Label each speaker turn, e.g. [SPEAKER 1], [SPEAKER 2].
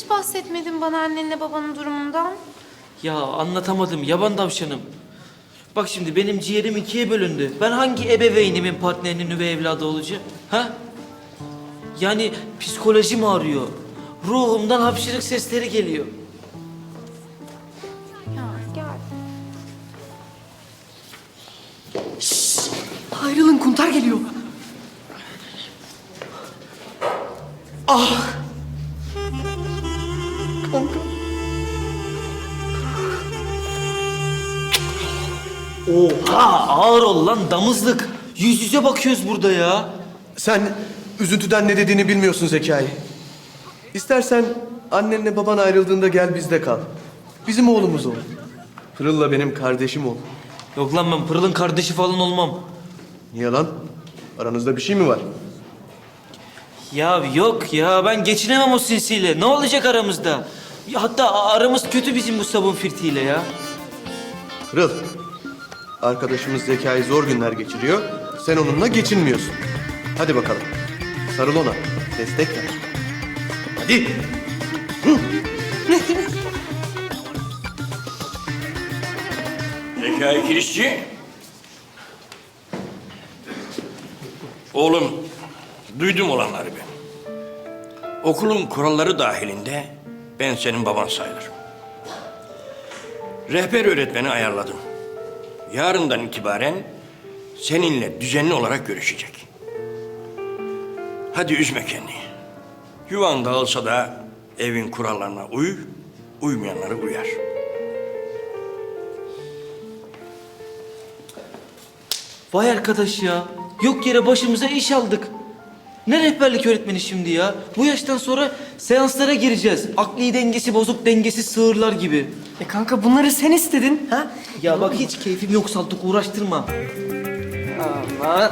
[SPEAKER 1] hiç bahsetmedin bana annenle babanın durumundan?
[SPEAKER 2] Ya anlatamadım yaban tavşanım. Bak şimdi benim ciğerim ikiye bölündü. Ben hangi ebeveynimin partnerinin üvey evladı olacağım? Ha? Yani psikolojim ağrıyor. Ruhumdan hapşırık sesleri geliyor.
[SPEAKER 1] Ya gel.
[SPEAKER 3] Ayrılın kuntar geliyor.
[SPEAKER 2] Oha ağır ol lan damızlık. Yüz yüze bakıyoruz burada ya.
[SPEAKER 4] Sen üzüntüden ne dediğini bilmiyorsun Zekai. İstersen annenle baban ayrıldığında gel bizde kal. Bizim oğlumuz ol. Pırıl'la benim kardeşim ol.
[SPEAKER 2] Yok lan ben Pırıl'ın kardeşi falan olmam.
[SPEAKER 4] Niye lan? Aranızda bir şey mi var?
[SPEAKER 2] Ya yok ya ben geçinemem o sinsiyle. Ne olacak aramızda? Ya Hatta aramız kötü bizim bu sabun firtiyle ya.
[SPEAKER 4] Pırıl, arkadaşımız Zekai zor günler geçiriyor. Sen onunla geçinmiyorsun. Hadi bakalım. Sarıl ona. Destek ver. Hadi.
[SPEAKER 5] Zekai Kirişçi. Oğlum, duydum olanları ben. Okulun kuralları dahilinde ben senin baban sayılırım. Rehber öğretmeni ayarladım. Yarından itibaren seninle düzenli olarak görüşecek. Hadi üzme kendini. Yuvan dağılsa da evin kurallarına uy, uymayanlara uyar.
[SPEAKER 2] Vay arkadaş ya. Yok yere başımıza iş aldık. Ne rehberlik öğretmeni şimdi ya? Bu yaştan sonra seanslara gireceğiz. Akli dengesi bozuk, dengesiz sığırlar gibi.
[SPEAKER 3] E kanka bunları sen istedin. Ha?
[SPEAKER 2] Ya bak hiç keyfim yok Saltuk uğraştırma.
[SPEAKER 3] Aman.